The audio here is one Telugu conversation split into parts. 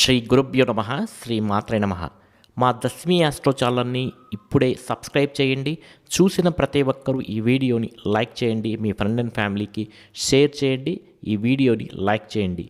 శ్రీ గురుభ్యో నమ శ్రీ మాత్రే నమ. మా దశమి ఆస్ట్రో ఛానల్ని ఇప్పుడే సబ్స్క్రైబ్ చేయండి. చూసిన ప్రతి ఒక్కరూ ఈ వీడియోని లైక్ చేయండి. మీ ఫ్రెండ్ అండ్ ఫ్యామిలీకి షేర్ చేయండి. ఈ వీడియోని లైక్ చేయండి.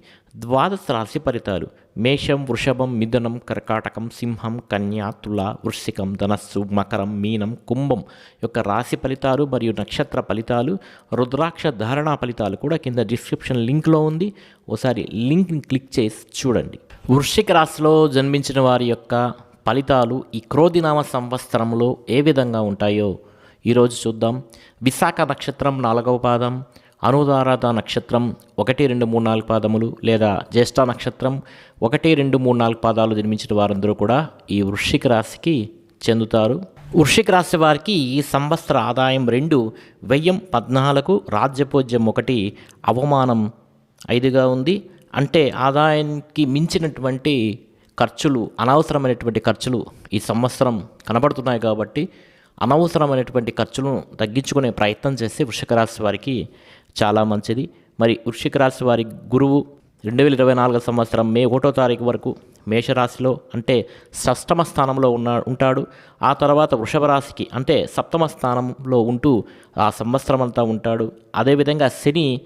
ద్వాదశ రాశి ఫలితాలు. మేషం వృషభం మిథునం కర్కాటకం సింహం కన్యా తుల వృశ్చికం ధనస్సు మకరం మీనం కుంభం యొక్క రాశి ఫలితాలు మరియు నక్షత్ర ఫలితాలు రుద్రాక్ష ధారణా ఫలితాలు కూడా కింద డిస్క్రిప్షన్ లింక్లో ఉంది. ఒకసారి లింక్ని క్లిక్ చేసి చూడండి. వృశ్చిక రాశిలో జన్మించిన వారి యొక్క ఫలితాలు ఈ క్రోధినామ సంవత్సరంలో ఏ విధంగా ఉంటాయో ఈరోజు చూద్దాం. విశాఖ నక్షత్రం నాలుగవ పాదం. అనుదారాధ నక్షత్రం ఒకటి రెండు మూడు నాలుగు పాదములు లేదా జ్యేష్ఠ నక్షత్రం ఒకటి రెండు మూడు నాలుగు పాదాలు జన్మించిన వారందరూ కూడా ఈ వృశ్చిక రాశికి చెందుతారు. వృశ్చిక రాశి వారికి ఈ సంవత్సర ఆదాయం రెండు వ్యయం పద్నాలుగు రాజ్యపోజ్యం ఒకటి అవమానం ఐదుగా ఉంది. అంటే ఆదాయానికి మించినటువంటి ఖర్చులు అనవసరమైనటువంటి ఖర్చులు ఈ సంవత్సరం కనబడుతున్నాయి కాబట్టి అనవసరమైనటువంటి ఖర్చులను తగ్గించుకునే ప్రయత్నం చేస్తే వృషిక రాశి వారికి చాలా మంచిది. మరి వృషిక రాశి వారి గురువు రెండు వేల ఇరవై నాలుగు సంవత్సరం మే ఒకటో తారీఖు వరకు మేషరాశిలో అంటే షష్టమ స్థానంలో ఉన్న ఉంటాడు. ఆ తర్వాత వృషభ రాశికి అంటే సప్తమ స్థానంలో ఉంటూ ఆ సంవత్సరం అంతా ఉంటాడు అదేవిధంగా శని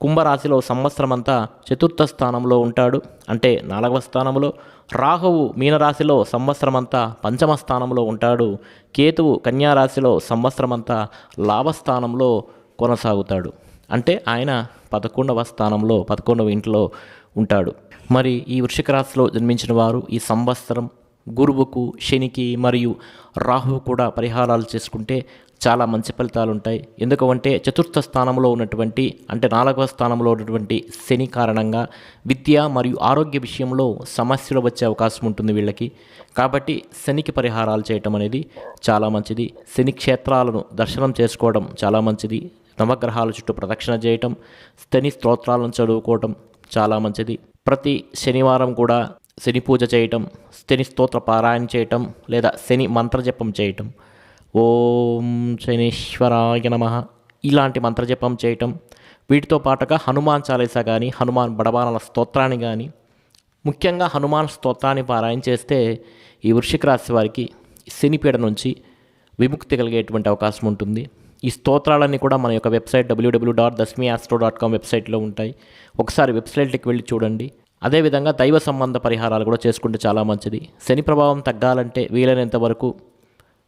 కుంభరాశిలో సంవత్సరం అంతా చతుర్థ స్థానంలో ఉంటాడు. అంటే నాలుగవ స్థానంలో రాహువు మీనరాశిలో సంవత్సరం అంతా పంచమ స్థానంలో ఉంటాడు. కేతువు కన్యారాశిలో సంవత్సరం అంతా లాభస్థానంలో కొనసాగుతాడు. అంటే ఆయన పదకొండవ స్థానంలో పదకొండవ ఇంట్లో ఉంటాడు. మరి ఈ వృషిక రాశిలో జన్మించిన వారు ఈ సంవత్సరం గురువుకు శనికి మరియు రాహువు కూడా పరిహారాలు చేసుకుంటే చాలా మంచి ఫలితాలు ఉంటాయి. ఎందుకంటే చతుర్థ స్థానంలో ఉన్నటువంటి అంటే నాలుగవ స్థానంలో ఉన్నటువంటి శని కారణంగా విద్య మరియు ఆరోగ్య విషయంలో సమస్యలు వచ్చే అవకాశం ఉంటుంది వీళ్ళకి. కాబట్టి శనికి పరిహారాలు చేయటం అనేది చాలా మంచిది. శని క్షేత్రాలను దర్శనం చేసుకోవడం చాలా మంచిది. నవగ్రహాల చుట్టూ ప్రదక్షిణ చేయటం శని స్తోత్రాలను చదువుకోవటం చాలా మంచిది. ప్రతి శనివారం కూడా శని పూజ చేయటం శని స్తోత్ర పారాయణ చేయటం లేదా శని మంత్రజపం చేయటం. ఓం శనీశ్వరాయ నమ. ఇలాంటి మంత్రజపం చేయటం. వీటితో పాటుగా హనుమాన్ చాలీసా కానీ హనుమాన్ బడబానల స్తోత్రాన్ని కానీ ముఖ్యంగా హనుమాన్ స్తోత్రాన్ని పారాయణ చేస్తే ఈ వృషిక రాశి వారికి శనిపీడ నుంచి విముక్తి కలిగేటువంటి అవకాశం ఉంటుంది. ఈ స్తోత్రాలన్నీ కూడా మన యొక్క website W W dot Dashami astro dot com వెబ్సైట్లో ఉంటాయి. ఒకసారి వెబ్సైట్కి వెళ్ళి చూడండి. అదేవిధంగా దైవ సంబంధ పరిహారాలు కూడా చేసుకుంటే చాలా మంచిది. శని ప్రభావం తగ్గాలంటే వీలైనంత వరకు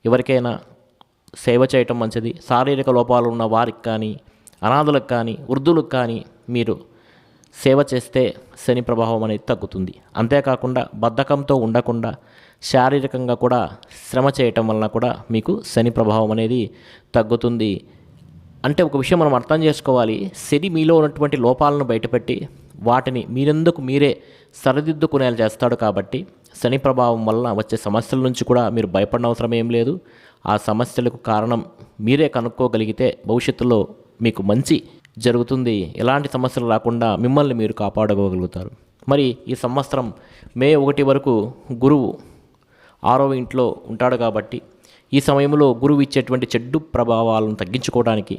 ఎవరికైనా సేవ చేయటం మంచిది. శారీరక లోపాలు ఉన్న వారికి కానీ అనాథులకు కానీ వృద్ధులకు కానీ మీరు సేవ చేస్తే శని ప్రభావం అనేది తగ్గుతుంది. అంతేకాకుండా బద్ధకంతో ఉండకుండా శారీరకంగా కూడా శ్రమ చేయటం వలన కూడా మీకు శని ప్రభావం అనేది తగ్గుతుంది. అంటే ఒక విషయం మనం అర్థం చేసుకోవాలి. శని మీలో ఉన్నటువంటి లోపాలను బయటపెట్టి వాటిని మీరెందుకు మీరే సరిదిద్దుకునేలా చేస్తాడు కాబట్టి శని ప్రభావం వలన వచ్చే సమస్యల నుంచి కూడా మీరు భయపడిన అవసరం ఏం లేదు. ఆ సమస్యలకు కారణం మీరే కనుక్కోగలిగితే భవిష్యత్తులో మీకు మంచి జరుగుతుంది. ఎలాంటి సమస్యలు రాకుండా మిమ్మల్ని మీరు కాపాడుకోగలుగుతారు. మరి ఈ సంవత్సరం మే ఒకటి వరకు గురువు ఆరో ఇంట్లో ఉంటాడు కాబట్టి ఈ సమయంలో గురువు ఇచ్చేటువంటి చెడ్డు ప్రభావాలను తగ్గించుకోవడానికి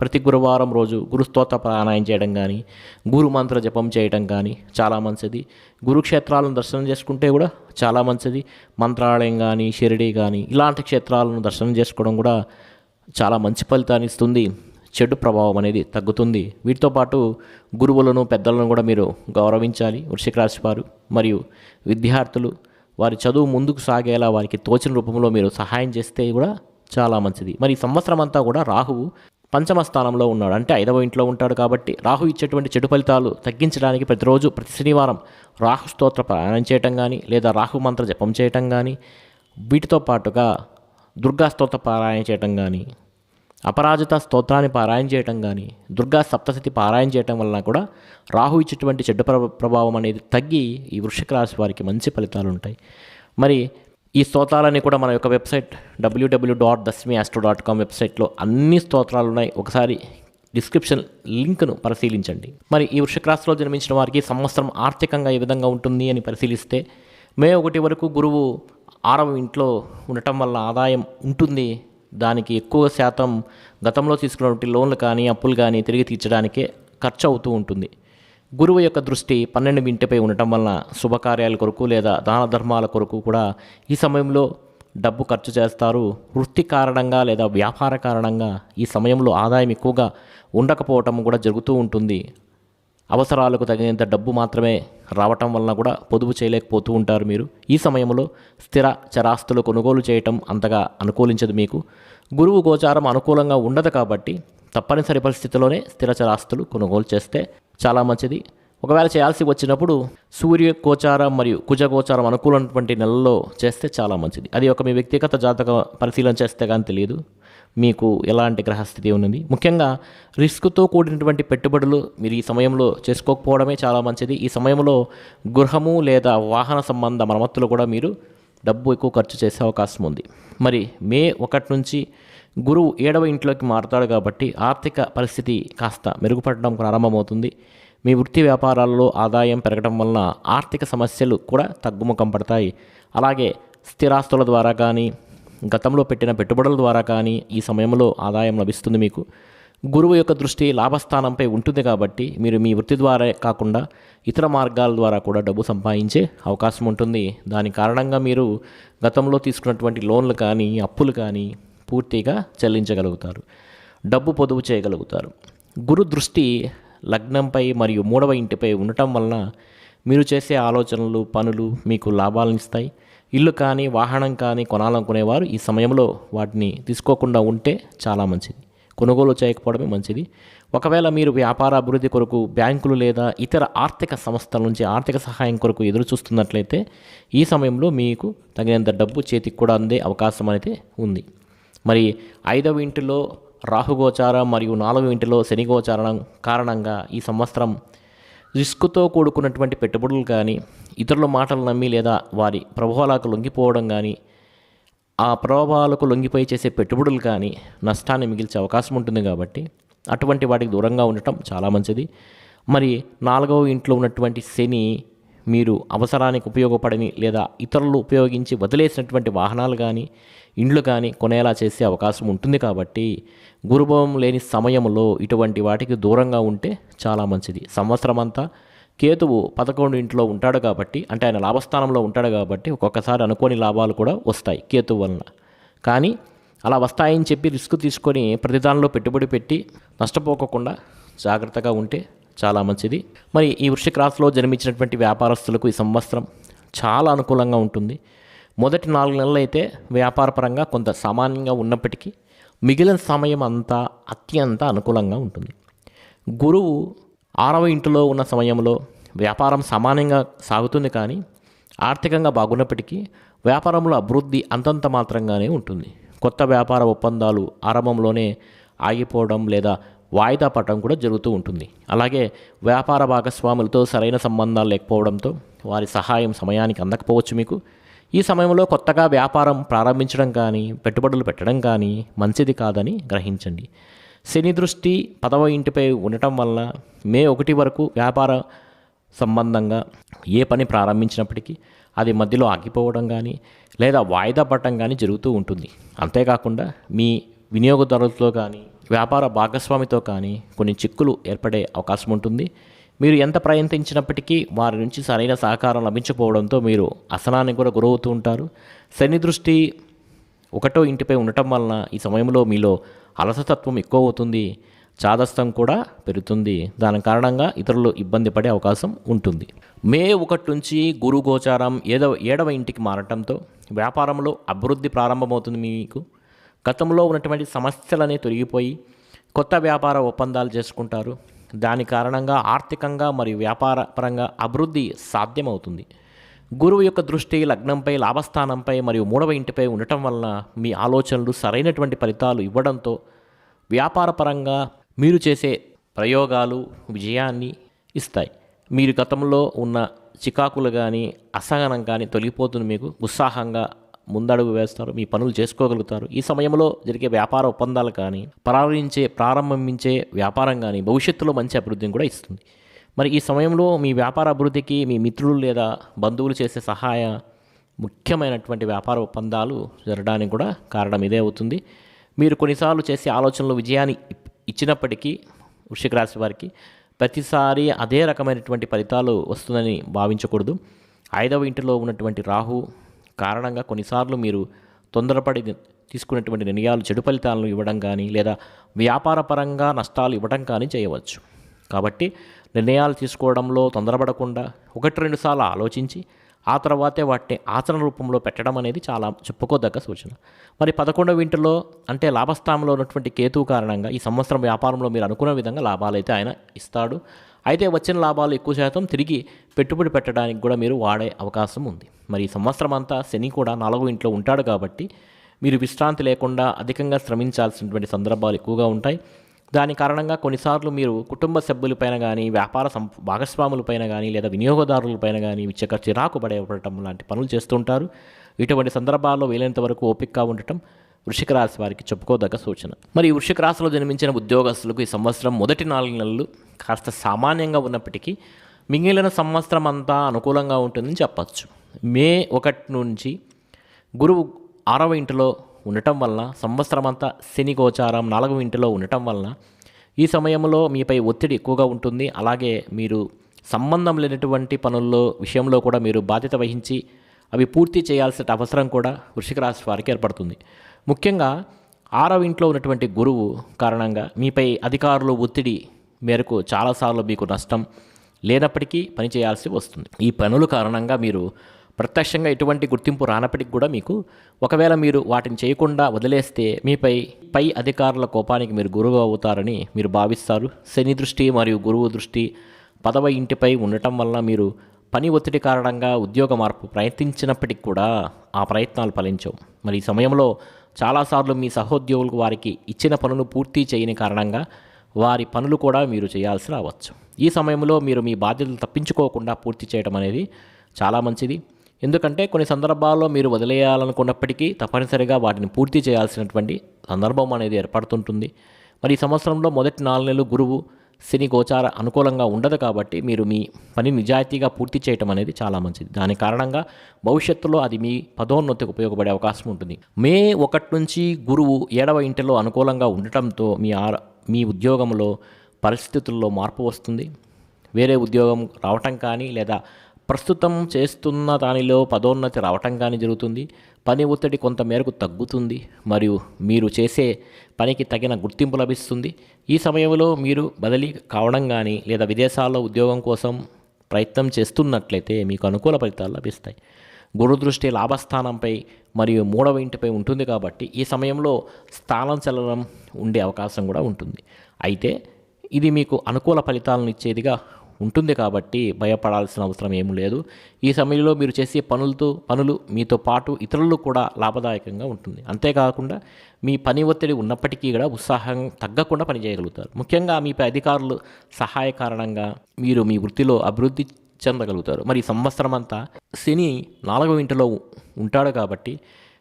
ప్రతి గురువారం రోజు గురుస్తోత్ర ప్రాణాయం చేయడం కానీ గురు మంత్ర జపం చేయడం కానీ చాలా మంచిది. గురుక్షేత్రాలను దర్శనం చేసుకుంటే కూడా చాలా మంచిది. మంత్రాలయం కానీ షిరిడి కానీ ఇలాంటి క్షేత్రాలను దర్శనం చేసుకోవడం కూడా చాలా మంచి ఫలితాన్ని ఇస్తుంది. చెడు ప్రభావం అనేది తగ్గుతుంది. వీటితో పాటు గురువులను పెద్దలను కూడా మీరు గౌరవించాలి. వృషిక రాశి వారు మరియు విద్యార్థులు వారి చదువు ముందుకు సాగేలా వారికి తోచిన రూపంలో మీరు సహాయం చేస్తే కూడా చాలా మంచిది. మరి సంవత్సరం అంతా కూడా రాహువు పంచమ స్థానంలో ఉన్నాడు. అంటే ఐదవ ఇంట్లో ఉంటాడు కాబట్టి రాహు ఇచ్చేటువంటి చెడు ఫలితాలు తగ్గించడానికి ప్రతిరోజు ప్రతి శనివారం రాహు స్తోత్ర పారాయణం చేయటం కానీ లేదా రాహు మంత్ర జపం చేయటం కానీ వీటితో పాటుగా దుర్గా స్తోత్ర పారాయణ చేయటం కానీ అపరాజిత స్తోత్రాన్ని పారాయణ చేయటం కానీ దుర్గా సప్తశతి పారాయణ చేయటం వలన కూడా రాహు ఇచ్చేటువంటి చెడ్డ ప్ర- ప్రభావం అనేది తగ్గి ఈ వృషిక రాశి వారికి మంచి ఫలితాలు ఉంటాయి. మరి ఈ స్తోత్రాలన్నీ కూడా మన యొక్క website W W dot Dashami astro dot com వెబ్సైట్లో అన్ని స్తోత్రాలు ఉన్నాయి. ఒకసారి డిస్క్రిప్షన్ లింక్ను పరిశీలించండి. మరి ఈ వృషిక రాశిలో జన్మించిన వారికి సంవత్సరం ఆర్థికంగా ఏ విధంగా ఉంటుంది అని పరిశీలిస్తే మే ఒకటి వరకు గురువు ఆరవ ఇంట్లో ఉండటం వల్ల ఆదాయం ఉంటుంది దానికి ఎక్కువ శాతం గతంలో తీసుకున్నటువంటి లోన్లు కానీ అప్పులు కానీ తిరిగి తీర్చడానికే ఖర్చు అవుతూ ఉంటుంది. గురువు యొక్క దృష్టి పన్నెండు ఇంటిపై ఉండటం వలన శుభకార్యాల కొరకు లేదా దాన ధర్మాల కొరకు కూడా ఈ సమయంలో డబ్బు ఖర్చు చేస్తారు. వృత్తి కారణంగా లేదా వ్యాపార కారణంగా ఈ సమయంలో ఆదాయం ఎక్కువగా ఉండకపోవటం కూడా జరుగుతూ ఉంటుంది. అవసరాలకు తగినంత డబ్బు మాత్రమే రావటం వలన కూడా పొదుపు చేయలేకపోతూ ఉంటారు మీరు. ఈ సమయంలో స్థిర చరాస్తులు కొనుగోలు చేయటం అంతగా అనుకూలించదు మీకు. గురువు గోచారం అనుకూలంగా ఉండదు కాబట్టి తప్పనిసరి పరిస్థితిలోనే స్థిర చరాస్తులు కొనుగోలు చేస్తే చాలా మంచిది. ఒకవేళ చేయాల్సి వచ్చినప్పుడు సూర్య గోచారం మరియు కుజ గోచారం అనుకూలమైనటువంటి నెలల్లో చేస్తే చాలా మంచిది. అది ఒక మీ వ్యక్తిగత జాతక పరిశీలన చేస్తే కానీ తెలియదు. మీకు ఎలాంటి గ్రహస్థితి ఉన్నది? ముఖ్యంగా రిస్క్తో కూడినటువంటి పెట్టుబడులు మీరు ఈ సమయంలో చేసుకోకపోవడమే చాలా మంచిది. ఈ సమయంలో గృహము లేదా వాహన సంబంధ మరమ్మతులు కూడా మీరు డబ్బు ఎక్కువ ఖర్చు చేసే అవకాశం ఉంది. మరి మే ఒకటి నుంచి గురువు ఏడవ ఇంట్లోకి మారుతాడు కాబట్టి ఆర్థిక పరిస్థితి కాస్త మెరుగుపడడం ప్రారంభమవుతుంది. మీ వృత్తి వ్యాపారాల్లో ఆదాయం పెరగడం వలన ఆర్థిక సమస్యలు కూడా తగ్గుముఖం పడతాయి. అలాగే స్థిరాస్తుల ద్వారా కానీ గతంలో పెట్టిన పెట్టుబడుల ద్వారా కానీ ఈ సమయంలో ఆదాయం లభిస్తుంది మీకు. గురువు యొక్క దృష్టి లాభస్థానంపై ఉంటుంది కాబట్టి మీరు మీ వృత్తి ద్వారా కాకుండా ఇతర మార్గాల ద్వారా కూడా డబ్బు సంపాదించే అవకాశం ఉంటుంది. దాని కారణంగా మీరు గతంలో తీసుకున్నటువంటి లోన్లు కానీ అప్పులు కానీ పూర్తిగా చెల్లించగలుగుతారు. డబ్బు పొదుపు చేయగలుగుతారు. గురు దృష్టి లగ్నంపై మరియు మూడవ ఇంటిపై ఉండటం వలన మీరు చేసే ఆలోచనలు పనులు మీకు లాభాలను ఇస్తాయి. ఇల్లు కానీ వాహనం కానీ కొనాలనుకునేవారు ఈ సమయంలో వాటిని తీసుకోకుండా ఉంటే చాలా మంచిది. కొనుగోలు చేయకపోవడమే మంచిది. ఒకవేళ మీరు వ్యాపార అభివృద్ధి కొరకు బ్యాంకులు లేదా ఇతర ఆర్థిక సంస్థల నుంచి ఆర్థిక సహాయం కొరకు ఎదురు చూస్తున్నట్లయితే ఈ సమయంలో మీకు తగినంత డబ్బు చేతికి కూడా అందే అవకాశం అయితే ఉంది. మరి ఐదవ ఇంటిలో రాహుగోచారం మరియు నాలుగవ ఇంటిలో శనిగోచారం కారణంగా ఈ సంవత్సరం రిస్క్తో కూడుకున్నటువంటి పెట్టుబడులు కానీ ఇతరుల మాటలు నమ్మి లేదా వారి ప్రభావాలకు లొంగిపోవడం కానీ ఆ ప్రభావాలకు లొంగిపోయి చేసే పెట్టుబడులు కానీ నష్టాన్ని మిగిల్చే అవకాశం ఉంటుంది కాబట్టి అటువంటి వాటికి దూరంగా ఉండటం చాలా మంచిది. మరి నాలుగవ ఇంట్లో ఉన్నటువంటి శని మీరు అవసరానికి ఉపయోగపడని లేదా ఇతరులు ఉపయోగించి వదిలేసినటువంటి వాహనాలు కానీ ఇండ్లు కానీ కొనేలా చేసే అవకాశం ఉంటుంది కాబట్టి గురుభవం లేని సమయంలో ఇటువంటి వాటికి దూరంగా ఉంటే చాలా మంచిది. సంవత్సరం అంతా కేతువు పదకొండు ఇంట్లో ఉంటాడు కాబట్టి అంటే ఆయన లాభస్థానంలో ఉంటాడు కాబట్టి ఒక్కొక్కసారి అనుకోని లాభాలు కూడా వస్తాయి కేతువు వలన. కానీ అలా వస్తాయని చెప్పి రిస్క్ తీసుకొని ప్రతిదానిలో పెట్టుబడి పెట్టి నష్టపోకుండా జాగ్రత్తగా ఉంటే చాలా మంచిది. మరి ఈ వృశ్చిక రాశిలో జన్మించినటువంటి వ్యాపారస్తులకు ఈ సంవత్సరం చాలా అనుకూలంగా ఉంటుంది. మొదటి నాలుగు నెలలు అయితే వ్యాపారపరంగా కొంత సామాన్యంగా ఉన్నప్పటికీ మిగిలిన సమయం అంతా అత్యంత అనుకూలంగా ఉంటుంది. గురువు ఆరవ ఇంటిలో ఉన్న సమయంలో వ్యాపారం సమానంగా సాగుతుంది కానీ ఆర్థికంగా బాగున్నప్పటికీ వ్యాపారంలో అభివృద్ధి అంతంత మాత్రంగానే ఉంటుంది. కొత్త వ్యాపార ఒప్పందాలు ఆరంభంలోనే ఆగిపోవడం లేదా వాయిదా పడటం కూడా జరుగుతూ ఉంటుంది. అలాగే వ్యాపార భాగస్వాములతో సరైన సంబంధాలు లేకపోవడంతో వారి సహాయం సమయానికి అందకపోవచ్చు మీకు. ఈ సమయంలో కొత్తగా వ్యాపారం ప్రారంభించడం కానీ పెట్టుబడులు పెట్టడం కానీ మంచిది కాదని గ్రహించండి. శని దృష్టి పదవ ఇంటిపై ఉండటం వలన మే ఒకటి వరకు వ్యాపార సంబంధంగా ఏ పని ప్రారంభించినప్పటికీ అది మధ్యలో ఆగిపోవడం కానీ లేదా వాయిదా పడటం కానీ జరుగుతూ ఉంటుంది. అంతేకాకుండా మీ వినియోగదారులతో కానీ వ్యాపార భాగస్వామితో కానీ కొన్ని చిక్కులు ఏర్పడే అవకాశం ఉంటుంది. మీరు ఎంత ప్రయత్నించినప్పటికీ వారి నుంచి సరైన సహకారం లభించకపోవడంతో మీరు అసనానికి కూడా గురవుతూ ఉంటారు. శని దృష్టి ఒకటో ఇంటిపై ఉండటం వలన ఈ సమయంలో మీలో అలసతత్వం ఎక్కువ అవుతుంది చాదస్తం కూడా పెరుగుతుంది. దాని కారణంగా ఇతరులు ఇబ్బంది పడే అవకాశం ఉంటుంది. మే ఒకటి నుంచి గురు గోచారం ఏదవ ఏడవ ఇంటికి మారటంతో వ్యాపారంలో అభివృద్ధి ప్రారంభమవుతుంది మీకు. గతంలో ఉన్నటువంటి సమస్యలనే తొలగిపోయి కొత్త వ్యాపార ఒప్పందాలు చేసుకుంటారు. దాని కారణంగా ఆర్థికంగా మరియు వ్యాపార పరంగా అభివృద్ధి సాధ్యమవుతుంది. గురువు యొక్క దృష్టి లగ్నంపై లాభస్థానంపై మరియు మూడవ ఇంటిపై ఉండటం వలన మీ ఆలోచనలు సరైనటువంటి ఫలితాలు ఇవ్వడంతో వ్యాపారపరంగా మీరు చేసే ప్రయోగాలు విజయాన్ని ఇస్తాయి. మీరు గతంలో ఉన్న చికాకులు కానీ అసహనం కానీ తొలగిపోతుంది మీకు ఉత్సాహంగా ముందడుగు వేస్తారు మీ పనులు చేసుకోగలుగుతారు. ఈ సమయంలో జరిగే వ్యాపార ఒప్పందాలు కానీ ప్రారంభించే ప్రారంభించే వ్యాపారం కానీ భవిష్యత్తులో మంచి అభివృద్ధిని కూడా ఇస్తుంది. మరి ఈ సమయంలో మీ వ్యాపార అభివృద్ధికి మీ మిత్రులు లేదా బంధువులు చేసే సహాయ ముఖ్యమైనటువంటి వ్యాపార ఒప్పందాలు జరగడానికి కూడా కారణం ఇదే అవుతుంది. మీరు కొన్నిసార్లు చేసే ఆలోచనలు విజయాన్ని ఇచ్చినప్పటికీ వృషిక రాశి వారికి ప్రతిసారి అదే రకమైనటువంటి ఫలితాలు వస్తుందని భావించకూడదు. ఐదవ ఇంటిలో ఉన్నటువంటి రాహు కారణంగా కొన్నిసార్లు మీరు తొందరపడి తీసుకునేటువంటి నిర్ణయాలు చెడు ఫలితాలను ఇవ్వడం కానీ లేదా వ్యాపారపరంగా నష్టాలు ఇవ్వడం కానీ చేయవచ్చు. కాబట్టి నిర్ణయాలు తీసుకోవడంలో తొందరపడకుండా ఒకటి రెండు సార్లు ఆలోచించి ఆ తర్వాతే వాటిని ఆచరణ రూపంలో పెట్టడం అనేది చాలా చెప్పుకోదగ్గ సూచన. మరి పదకొండవ ఇంటిలో అంటే లాభస్థానంలో ఉన్నటువంటి కేతువు కారణంగా ఈ సంవత్సరం వ్యాపారంలో మీరు అనుకున్న విధంగా లాభాలు అయితే ఆయన ఇస్తాడు. అయితే వచ్చిన లాభాలు ఎక్కువ శాతం తిరిగి పెట్టుబడి పెట్టడానికి కూడా మీరు వాడే అవకాశం ఉంది. మరి సంవత్సరం అంతా శని కూడా నాలుగో ఇంట్లో ఉంటాడు కాబట్టి మీరు విశ్రాంతి లేకుండా అధికంగా శ్రమించాల్సినటువంటి సందర్భాలు ఎక్కువగా ఉంటాయి. దాని కారణంగా కొన్నిసార్లు మీరు కుటుంబ సభ్యులపైన కానీ వ్యాపార సం భాగస్వాములపైన కానీ లేదా వినియోగదారులపైన కానీ విచ్చక చిరాకు పడేపడటం లాంటి పనులు చేస్తుంటారు ఇటువంటి సందర్భాల్లో వీలైనంత వరకు ఓపికగా ఉండటం వృషిక రాశి వారికి చెప్పుకోదగ్గ సూచన. మరి వృషిక రాశిలో జన్మించిన ఉద్యోగస్తులకు ఈ సంవత్సరం మొదటి నాలుగు నెలలు కాస్త సామాన్యంగా ఉన్నప్పటికీ మిగిలిన సంవత్సరం అంతా అనుకూలంగా ఉంటుందని చెప్పచ్చు. మే ఒకటి నుంచి గురువు ఆరవ ఇంటిలో ఉండటం వలన సంవత్సరం అంతా శని గోచారం నాలుగవ ఇంటిలో ఉండటం వలన ఈ సమయంలో మీపై ఒత్తిడి ఎక్కువగా ఉంటుంది. అలాగే మీరు సంబంధం లేనటువంటి పనుల్లో విషయంలో కూడా మీరు బాధ్యత వహించి అవి పూర్తి చేయాల్సిన అవసరం కూడా వృషిక రాశి వారికి ఏర్పడుతుంది. ముఖ్యంగా ఆరవ ఇంట్లో ఉన్నటువంటి గురువు కారణంగా మీపై అధికారులు ఒత్తిడి మేరకు చాలాసార్లు మీకు నష్టం లేనప్పటికీ పని చేయాల్సి వస్తుంది. ఈ పనుల కారణంగా మీరు ప్రత్యక్షంగా ఎటువంటి గుర్తింపు రానప్పటికి కూడా మీకు ఒకవేళ మీరు వాటిని చేయకుండా వదిలేస్తే మీపై పై అధికారుల కోపానికి మీరు గురువు అవుతారని మీరు భావిస్తారు. శని దృష్టి మరియు గురువు దృష్టి పదవ ఇంటిపై ఉండటం వల్ల మీరు పని ఒత్తిడి కారణంగా ఉద్యోగ మార్పు ప్రయత్నించినప్పటికి కూడా ఆ ప్రయత్నాలు ఫలించవు. మరి ఈ సమయంలో చాలాసార్లు మీ సహోద్యోగులకు వారికి ఇచ్చిన పనులు పూర్తి చేయని కారణంగా వారి పనులు కూడా మీరు చేయాల్సి రావచ్చు. ఈ సమయంలో మీరు మీ బాధ్యతలు తప్పించుకోకుండా పూర్తి చేయడం అనేది చాలా మంచిది. ఎందుకంటే కొన్ని సందర్భాల్లో మీరు వదిలేయాలనుకున్నప్పటికీ తప్పనిసరిగా వాటిని పూర్తి చేయాల్సినటువంటి సందర్భం అనేది ఏర్పడుతుంటుంది. మరి ఈ సంవత్సరంలో మొదటి నాలుగు నెలలు గురువు శని గోచార అనుకూలంగా ఉండదు కాబట్టి మీరు మీ పని నిజాయితీగా పూర్తి చేయటం అనేది చాలా మంచిది. దాని కారణంగా భవిష్యత్తులో అది మీ పదోన్నతికి ఉపయోగపడే అవకాశం ఉంటుంది. మే ఒకటి నుంచి గురువు ఏడవ ఇంటిలో అనుకూలంగా ఉండటంతో మీ ఆర మీ ఉద్యోగంలో పరిస్థితుల్లో మార్పు వస్తుంది. వేరే ఉద్యోగం రావటం కానీ లేదా ప్రస్తుతం చేస్తున్న దానిలో పదోన్నతి రావటం కానీ జరుగుతుంది. పని ఒత్తిడి కొంత మేరకు తగ్గుతుంది మరియు మీరు చేసే పనికి తగిన గుర్తింపు లభిస్తుంది. ఈ సమయంలో మీరు బదిలీ కావడం కానీ లేదా విదేశాల్లో ఉద్యోగం కోసం ప్రయత్నం చేస్తున్నట్లయితే మీకు అనుకూల ఫలితాలు లభిస్తాయి. గురుదృష్టి లాభస్థానంపై మరియు మూడవ ఇంటిపై ఉంటుంది కాబట్టి ఈ సమయంలో స్థానం చలనం ఉండే అవకాశం కూడా ఉంటుంది. అయితే ఇది మీకు అనుకూల ఫలితాలను ఇచ్చేదిగా ఉంటుంది కాబట్టి భయపడాల్సిన అవసరం ఏమీ లేదు. ఈ సమయంలో మీరు చేసే పనులతో పనులు మీతో పాటు ఇతరులు కూడా లాభదాయకంగా ఉంటుంది. అంతేకాకుండా మీ పని ఒత్తిడి ఉన్నప్పటికీ కూడా ఉత్సాహం తగ్గకుండా పనిచేయగలుగుతారు. ముఖ్యంగా మీపై అధికారులు సహాయ కారణంగా మీరు మీ వృత్తిలో అభివృద్ధి చెందగలుగుతారు. మరి సంవత్సరం అంతా శని నాలుగవ ఇంటిలో ఉంటాడు కాబట్టి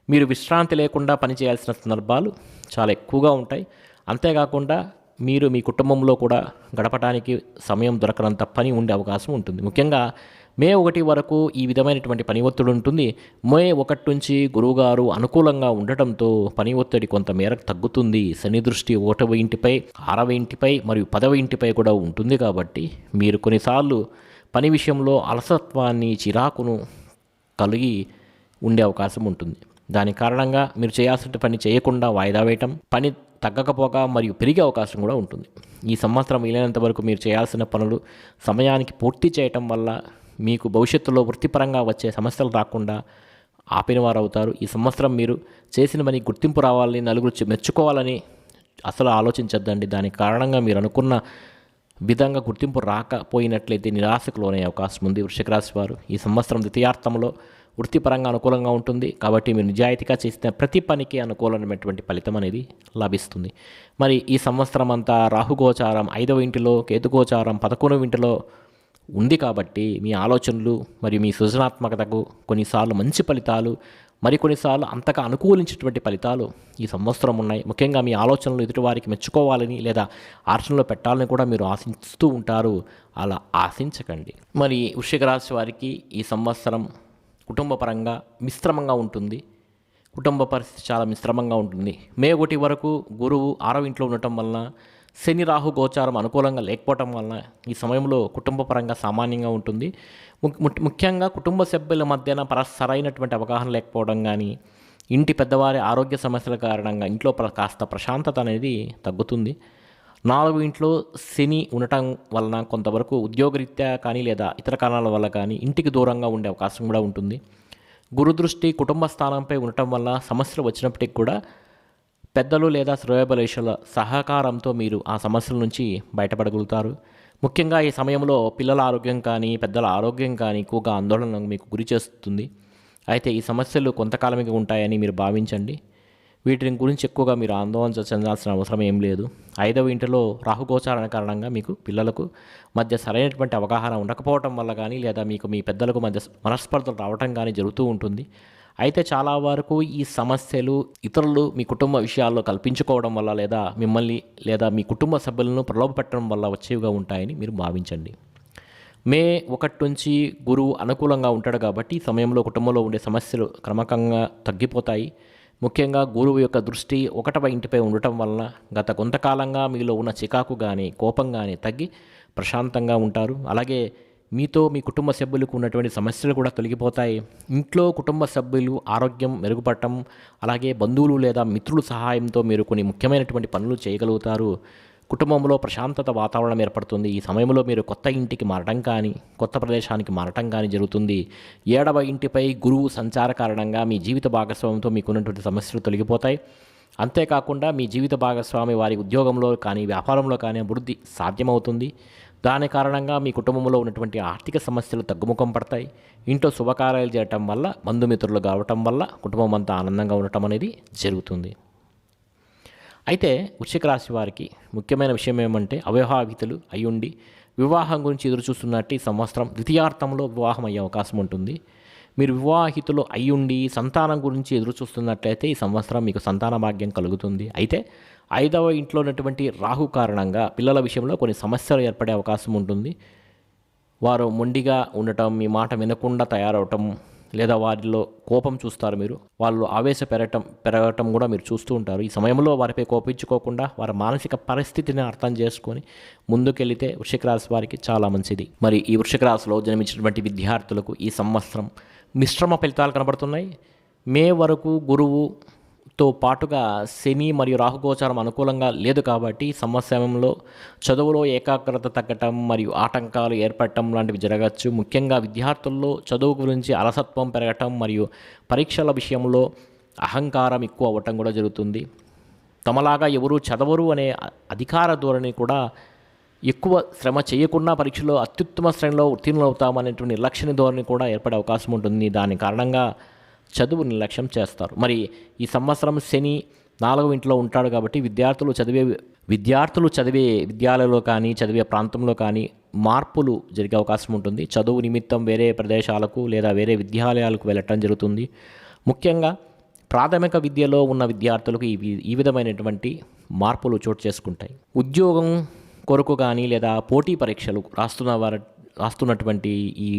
మీరు విశ్రాంతి లేకుండా పనిచేయాల్సిన సందర్భాలు చాలా ఎక్కువగా ఉంటాయి. అంతేకాకుండా మీరు మీ కుటుంబంలో కూడా గడపడానికి సమయం దొరకనంత పని ఉండే అవకాశం ఉంటుంది. ముఖ్యంగా మే ఒకటి వరకు ఈ విధమైనటువంటి పని ఒత్తిడి ఉంటుంది. మే ఒకటి నుంచి గురువుగారు అనుకూలంగా ఉండటంతో పని ఒత్తిడి కొంత మేరకు తగ్గుతుంది. శని దృష్టి ఒకటవ ఇంటిపై ఆరవ ఇంటిపై మరియు పదవ ఇంటిపై కూడా ఉంటుంది కాబట్టి మీరు కొన్నిసార్లు పని విషయంలో అలసత్వాన్ని చిరాకును కలిగి ఉండే అవకాశం ఉంటుంది. దాని కారణంగా మీరు చేయాల్సిన పని చేయకుండా వాయిదా వేయటం పని తగ్గకపోగా మరియు పెరిగే అవకాశం కూడా ఉంటుంది. ఈ సంవత్సరం వీలైనంత వరకు మీరు చేయాల్సిన పనులు సమయానికి పూర్తి చేయటం వల్ల మీకు భవిష్యత్తులో వృత్తిపరంగా వచ్చే సమస్యలు రాకుండా ఆపిన వారు అవుతారు ఈ సంవత్సరం మీరు చేసిన పని గుర్తింపు రావాలని నలుగురు మెచ్చుకోవాలని అసలు ఆలోచించద్దండి. దానికి కారణంగా మీరు అనుకున్న విధంగా గుర్తింపు రాకపోయినట్లయితే నిరాశకు లోనే అవకాశం ఉంది. వృషిక రాశి వారు ఈ సంవత్సరం ద్వితీయార్థంలో వృత్తిపరంగా అనుకూలంగా ఉంటుంది. కాబట్టి మీరు నిజాయితీగా చేసిన ప్రతి పనికి అనుకూలమైనటువంటి ఫలితం అనేది లభిస్తుంది. మరి ఈ సంవత్సరం అంతా రాహుగోచారం ఐదవ ఇంటిలో కేతుగోచారం పదకొండవ ఇంటిలో ఉంది కాబట్టి మీ ఆలోచనలు మరియు మీ సృజనాత్మకతకు కొన్నిసార్లు మంచి ఫలితాలు మరికొన్నిసార్లు అంతగా అనుకూలించేటువంటి ఫలితాలు ఈ సంవత్సరం ఉన్నాయి. ముఖ్యంగా మీ ఆలోచనలు ఎదుటివారికి మెచ్చుకోవాలని లేదా ఆచరణలో పెట్టాలని కూడా మీరు ఆశిస్తూ ఉంటారు. అలా ఆశించకండి. మరి వృషిక రాశి వారికి ఈ సంవత్సరం కుటుంబ పరంగా మిశ్రమంగా ఉంటుంది. కుటుంబ పరిస్థితి చాలా మిశ్రమంగా ఉంటుంది. మే ఒకటి వరకు గురువు ఆరవ ఇంట్లో ఉండటం వలన శని రాహు గోచారం అనుకూలంగా లేకపోవటం వలన ఈ సమయంలో కుటుంబ పరంగా సామాన్యంగా ఉంటుంది. ము- ముఖ్యంగా కుటుంబ సభ్యుల మధ్యన పర సరైనటువంటి అవగాహన లేకపోవడం కానీ ఇంటి పెద్దవారి ఆరోగ్య సమస్యల కారణంగా ఇంట్లో ప్ర- కాస్త ప్రశాంతత అనేది తగ్గుతుంది. నాలుగు ఇంట్లో శని ఉండటం వలన కొంతవరకు ఉద్యోగరీత్యా కానీ లేదా ఇతర కారణాల వల్ల కానీ ఇంటికి దూరంగా ఉండే అవకాశం కూడా ఉంటుంది. గురుదృష్టి కుటుంబ స్థానంపై ఉండటం వల్ల సమస్యలు వచ్చినప్పటికీ కూడా పెద్దలు లేదా శ్రేయోబలేషుల సహకారంతో మీరు ఆ సమస్యల నుంచి బయటపడగలుగుతారు. ముఖ్యంగా ఈ సమయంలో పిల్లల ఆరోగ్యం కానీ పెద్దల ఆరోగ్యం కానీ ఎక్కువగా ఆందోళనకు మీకు గురి చేస్తుంది. అయితే ఈ సమస్యలు కొంతకాలమే ఉంటాయని మీరు భావించండి. వీటిని గురించి ఎక్కువగా మీరు ఆందోళన చెందాల్సిన అవసరం ఏం లేదు. ఐదవ ఇంటిలో రాహుగోచారణ కారణంగా మీకు పిల్లలకు మధ్య సరైనటువంటి అవగాహన ఉండకపోవటం వల్ల కానీ లేదా మీకు మీ పెద్దలకు మధ్య మనస్పర్ధలు రావటం కానీ జరుగుతూ ఉంటుంది. అయితే చాలా వరకు ఈ సమస్యలు ఇతరులు మీ కుటుంబ విషయాల్లో కల్పించుకోవడం వల్ల లేదా మిమ్మల్ని లేదా మీ కుటుంబ సభ్యులను ప్రలోభపెట్టడం వల్ల వచ్చేవిగా ఉంటాయని మీరు భావించండి. మే ఒకటి నుంచి గురువు అనుకూలంగా ఉంటాడు కాబట్టి ఈ సమయంలో కుటుంబంలో ఉండే సమస్యలు క్రమకంగా తగ్గిపోతాయి. ముఖ్యంగా గురువు యొక్క దృష్టి ఒకటవ ఇంటిపై ఉండటం వలన గత కొంతకాలంగా మీలో ఉన్న చికాకు కానీ కోపం కానీ తగ్గి ప్రశాంతంగా ఉంటారు. అలాగే మీతో మీ కుటుంబ సభ్యులకు ఉన్నటువంటి సమస్యలు కూడా తొలగిపోతాయి. ఇంట్లో కుటుంబ సభ్యులు ఆరోగ్యం మెరుగుపడటం అలాగే బంధువులు లేదా మిత్రుల సహాయంతో మీరు కొన్ని ముఖ్యమైనటువంటి పనులు చేయగలుగుతారు. కుటుంబంలో ప్రశాంతత వాతావరణం ఏర్పడుతుంది. ఈ సమయంలో మీరు కొత్త ఇంటికి మారటం కానీ కొత్త ప్రదేశానికి మారటం కానీ జరుగుతుంది. ఏడవ ఇంటిపై గురువు సంచార కారణంగా మీ జీవిత భాగస్వామితో మీకున్నటువంటి సమస్యలు తొలగిపోతాయి. అంతేకాకుండా మీ జీవిత భాగస్వామి వారి ఉద్యోగంలో కానీ వ్యాపారంలో కానీ అభివృద్ధి సాధ్యమవుతుంది. దాని కారణంగా మీ కుటుంబంలో ఉన్నటువంటి ఆర్థిక సమస్యలు తగ్గుముఖం పడతాయి. ఇంట్లో శుభకార్యాలు చేయటం వల్ల బంధుమిత్రులు కావటం వల్ల కుటుంబం అంతా ఆనందంగా ఉండటం అనేది జరుగుతుంది. అయితే వృశ్చిక రాశి వారికి ముఖ్యమైన విషయం ఏమంటే అవివాహితులు అయ్యుండి వివాహం గురించి ఎదురు చూస్తున్నట్టు ఈ సంవత్సరం ద్వితీయార్థంలో వివాహం అయ్యే అవకాశం ఉంటుంది. మీరు వివాహితులు అయ్యుండి సంతానం గురించి ఎదురు చూస్తున్నట్లయితే ఈ సంవత్సరం మీకు సంతాన భాగ్యం కలుగుతుంది. అయితే ఐదవ ఇంట్లో ఉన్నటువంటి రాహు కారణంగా పిల్లల విషయంలో కొన్ని సమస్యలు ఏర్పడే అవకాశం ఉంటుంది. వారు మొండిగా ఉండటం మీ మాట వినకుండా తయారవటం లేదా వారిలో కోపం చూస్తారు మీరు వాళ్ళు ఆవేశ పెరగటం పెరగటం కూడా మీరు చూస్తూ ఉంటారు. ఈ సమయంలో వారిపై కోపించుకోకుండా వారి మానసిక పరిస్థితిని అర్థం చేసుకొని ముందుకెళ్తే వృషిక రాశి వారికి చాలా మంచిది. మరి ఈ వృషిక రాశిలో జన్మించినటువంటి విద్యార్థులకు ఈ సంవత్సరం మిశ్రమ ఫలితాలు కనబడుతున్నాయి. మే వరకు గురువు తో పాటుగా శని మరియు రాహుగోచారం అనుకూలంగా లేదు కాబట్టి సమస్యంలో చదువులో ఏకాగ్రత తగ్గటం మరియు ఆటంకాలు ఏర్పడటం లాంటివి జరగచ్చు. ముఖ్యంగా విద్యార్థుల్లో చదువు గురించి అలసత్వం పెరగటం మరియు పరీక్షల విషయంలో అహంకారం ఎక్కువ అవ్వటం కూడా జరుగుతుంది. తమలాగా ఎవరు చదవరు అనే అధికార ధోరణి కూడా ఎక్కువ శ్రమ చేయకుండా పరీక్షలో అత్యుత్తమ శ్రేణిలో ఉత్తీర్ణులు అవుతామనేటువంటి నిర్లక్ష్య ధోరణి కూడా ఏర్పడే అవకాశం ఉంటుంది. దాని కారణంగా చదువు నిర్లక్ష్యం చేస్తారు. మరి ఈ సంవత్సరం శని నాలుగవ ఇంట్లో ఉంటాడు కాబట్టి విద్యార్థులు చదివే విద్యార్థులు చదివే విద్యాలయంలో కానీ చదివే ప్రాంతంలో కానీ మార్పులు జరిగే అవకాశం ఉంటుంది. చదువు నిమిత్తం వేరే ప్రదేశాలకు లేదా వేరే విద్యాలయాలకు వెళ్ళటం జరుగుతుంది. ముఖ్యంగా ప్రాథమిక విద్యలో ఉన్న విద్యార్థులకు ఈ ఈ విధమైనటువంటి మార్పులు చోటు చేసుకుంటాయి. ఉద్యోగం కొరకు కానీ లేదా పోటీ పరీక్షలు రాస్తున్న వారు రాస్తున్నటువంటి ఈ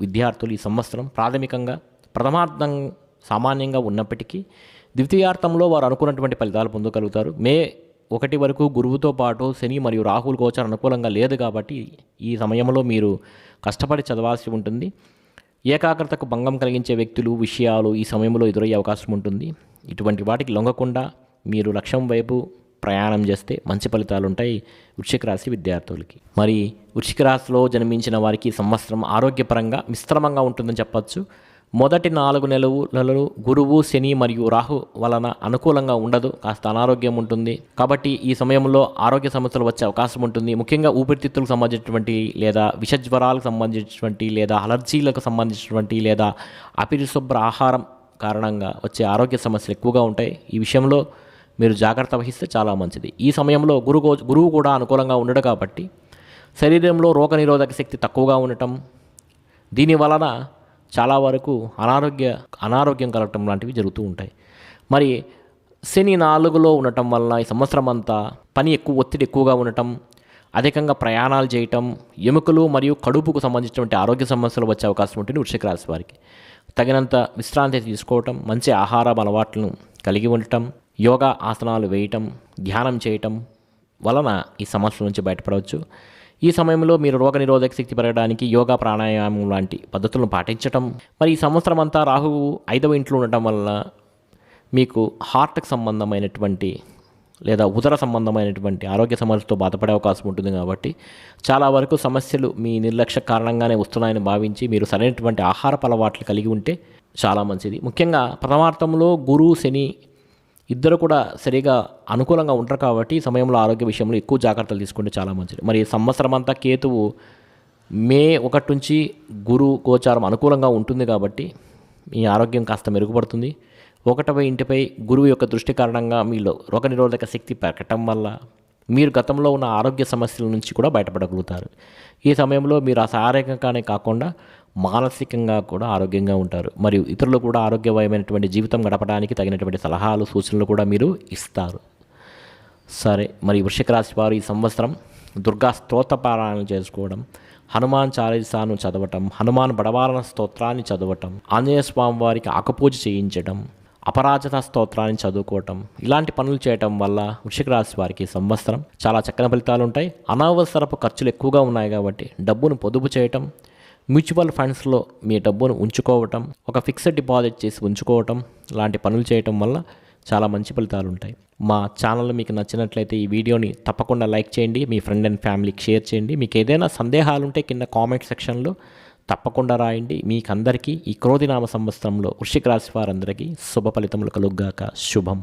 విద్యార్థులు ఈ సంవత్సరం ప్రాథమికంగా ప్రథమార్థం సామాన్యంగా ఉన్నప్పటికీ ద్వితీయార్థంలో వారు అనుకున్నటువంటి ఫలితాలు పొందగలుగుతారు. మే ఒకటి వరకు గురువుతో పాటు శని మరియు రాహుల్ గోచర్ అనుకూలంగా లేదు కాబట్టి ఈ సమయంలో మీరు కష్టపడి చదవాల్సి ఉంటుంది. ఏకాగ్రతకు భంగం కలిగించే వ్యక్తులు విషయాలు ఈ సమయంలో ఎదురయ్యే అవకాశం ఉంటుంది. ఇటువంటి వాటికి లొంగకుండా మీరు లక్ష్యం వైపు ప్రయాణం చేస్తే మంచి ఫలితాలు ఉంటాయి వృశ్చిక రాశి విద్యార్థులకి. మరి వృశ్చిక రాశిలో జన్మించిన వారికి సంవత్సరం ఆరోగ్యపరంగా మిశ్రమంగా ఉంటుందని చెప్పచ్చు. మొదటి నాలుగు నెలలు గురువు శని మరియు రాహు వలన అనుకూలంగా ఉండదు. కాస్త అనారోగ్యం ఉంటుంది. కాబట్టి ఈ సమయంలో ఆరోగ్య సమస్యలు వచ్చే అవకాశం ఉంటుంది. ముఖ్యంగా ఊపిరితిత్తులకు సంబంధించినటువంటి లేదా విషజ్వరాలకు సంబంధించినటువంటి లేదా అలర్జీలకు సంబంధించినటువంటి లేదా అపరిశుభ్ర ఆహారం కారణంగా వచ్చే ఆరోగ్య సమస్యలు ఎక్కువగా ఉంటాయి. ఈ విషయంలో మీరు జాగ్రత్త వహిస్తే చాలా మంచిది. ఈ సమయంలో గురువు గురువు కూడా అనుకూలంగా ఉండడు కాబట్టి శరీరంలో రోగనిరోధక శక్తి తక్కువగా ఉండటం దీని వలన చాలా వరకు అనారోగ్య అనారోగ్యం కలగటం లాంటివి జరుగుతూ ఉంటాయి. మరి శని నాలుగులో ఉండటం వలన ఈ సంవత్సరం అంతా పని ఎక్కువ ఒత్తిడి ఎక్కువగా ఉండటం అధికంగా ప్రయాణాలు చేయటం ఎముకలు మరియు కడుపుకు సంబంధించినటువంటి ఆరోగ్య సమస్యలు వచ్చే అవకాశం ఉంటుంది వృషిక రాశి వారికి. తగినంత విశ్రాంతి తీసుకోవటం మంచి ఆహార అలవాట్లను కలిగి ఉండటం యోగా ఆసనాలు వేయటం ధ్యానం చేయటం వలన ఈ సమస్యల నుంచి బయటపడవచ్చు. ఈ సమయంలో మీరు రోగనిరోధక శక్తి పెరగడానికి యోగా ప్రాణాయామం లాంటి పద్ధతులను పాటించటం. మరి ఈ సంవత్సరం అంతా రాహువు ఐదవ ఇంట్లో ఉండటం వల్ల మీకు హార్ట్కి సంబంధమైనటువంటి లేదా ఉదర సంబంధమైనటువంటి ఆరోగ్య సమస్యలతో బాధపడే అవకాశం ఉంటుంది కాబట్టి చాలా వరకు సమస్యలు మీ నిర్లక్ష్య కారణంగానే వస్తున్నాయని భావించి మీరు సరైనటువంటి ఆహారపు అలవాట్లు కలిగి ఉంటే చాలా మంచిది. ముఖ్యంగా ప్రథమార్థంలో గురు శని ఇద్దరు కూడా సరిగా అనుకూలంగా ఉంటారు కాబట్టి ఈ సమయంలో ఆరోగ్య విషయంలో ఎక్కువ జాగ్రత్తలు తీసుకుంటే చాలా మంచిది. మరి సంవత్సరం అంతా కేతువు మే ఒకటి నుంచి గురు గోచారం అనుకూలంగా ఉంటుంది కాబట్టి మీ ఆరోగ్యం కాస్త మెరుగుపడుతుంది. ఒకటవ ఇంటిపై గురువు యొక్క దృష్టి కారణంగా మీలో రోగనిరోధక శక్తి పెరగటం వల్ల మీరు గతంలో ఉన్న ఆరోగ్య సమస్యల నుంచి కూడా బయటపడగలుగుతారు. ఈ సమయంలో మీరు ఆ కాకుండా మానసికంగా కూడా ఆరోగ్యంగా ఉంటారు. మరియు ఇతరులు కూడా ఆరోగ్యమయమైనటువంటి జీవితం గడపడానికి తగినటువంటి సలహాలు సూచనలు కూడా మీరు ఇస్తారు. సరే మరి వృషిక రాశి వారు ఈ సంవత్సరం దుర్గా స్తోత్ర పారాయణ చేసుకోవడం హనుమాన్ చాలీసాను చదవటం హనుమాన్ బడవాలన స్తోత్రాన్ని చదవటం ఆంజనేయ స్వామి వారికి ఆకపూజ చేయించడం అపరాజిత స్తోత్రాన్ని చదువుకోవటం ఇలాంటి పనులు చేయటం వల్ల వృషిక రాశి వారికి సంవత్సరం చాలా చక్కని ఫలితాలు ఉంటాయి. అనవసరపు ఖర్చులు ఎక్కువగా ఉన్నాయి కాబట్టి డబ్బును పొదుపు చేయటం మ్యూచువల్ ఫండ్స్లో మీ డబ్బును ఉంచుకోవటం ఒక ఫిక్స్డ్ డిపాజిట్ చేసి ఉంచుకోవటం లాంటి పనులు చేయటం వల్ల చాలా మంచి ఫలితాలు ఉంటాయి. మా ఛానల్ మీకు నచ్చినట్లయితే ఈ వీడియోని తప్పకుండా లైక్ చేయండి మీ ఫ్రెండ్ అండ్ ఫ్యామిలీకి షేర్ చేయండి. మీకు ఏదైనా సందేహాలు ఉంటే కింద కామెంట్ సెక్షన్లో తప్పకుండా రాయండి. మీకు అందరికీ ఈ క్రోధినామ సంవత్సరంలో వృషిక రాశి వారందరికీ శుభ ఫలితములు కలుగ్గాక శుభం.